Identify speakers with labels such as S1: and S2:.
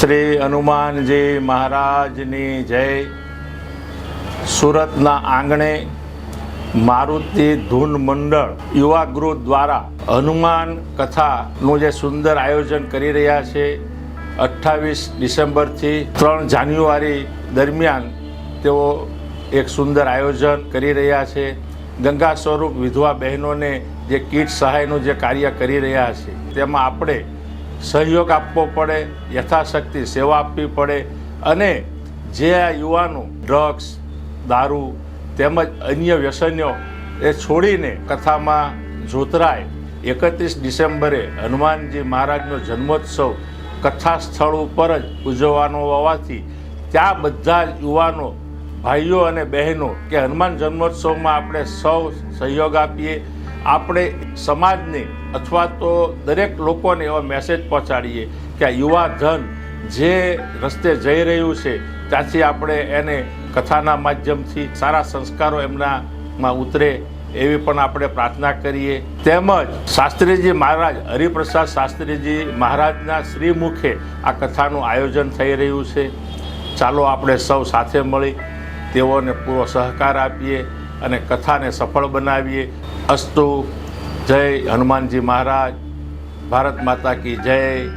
S1: શ્રી હનુમાનજી મહારાજની જય. સુરતના આંગણે મારુતિ ધૂન મંડળ યુવા ગૃહ દ્વારા હનુમાન કથાનું જે સુંદર આયોજન કરી રહ્યા છે, અઠ્ઠાવીસ ડિસેમ્બરથી ત્રણ જાન્યુઆરી દરમિયાન તેઓ એક સુંદર આયોજન કરી રહ્યા છે. ગંગા સ્વરૂપ વિધવા બહેનોને જે કીટ સહાયનું જે કાર્ય કરી રહ્યા છે, તેમાં આપણે સહયોગ આપવો પડે, યથાશક્તિ સેવા આપવી પડે અને જે આ યુવાનો ડ્રગ્સ, દારૂ તેમજ અન્ય વ્યસન્યો એ છોડીને કથામાં જોતરાય, એકત્રીસ ડિસેમ્બરે હનુમાનજી મહારાજનો જન્મોત્સવ કથા સ્થળ ઉપર જ ઉજવવાનો હોવાથી ત્યાં બધા જ યુવાનો, ભાઈઓ અને બહેનો કે હનુમાન જન્મોત્સવમાં આપણે સૌ સહયોગ આપીએ આપણે સમાજને અથવા તો દરેક લોકોને એવો મેસેજ પહોંચાડીએ કે આ યુવા ધન જે રસ્તે જઈ રહ્યું છે, ત્યાંથી આપણે એને કથાના માધ્યમથી સારા સંસ્કારો એમનામાં ઉતરે એવી પણ આપણે પ્રાર્થના કરીએ. તેમજ શાસ્ત્રીજી મહારાજ, હરિપ્રસાદ શાસ્ત્રીજી મહારાજના શ્રીમુખે આ કથાનું આયોજન થઈ રહ્યું છે. ચાલો આપણે સૌ સાથે મળી તેઓને પૂરો સહકાર આપીએ અને કથાને સફળ બનાવીએ. અસ્તુ. જય હનુમાનજી મહારાજ. ભારત માતા કી જય.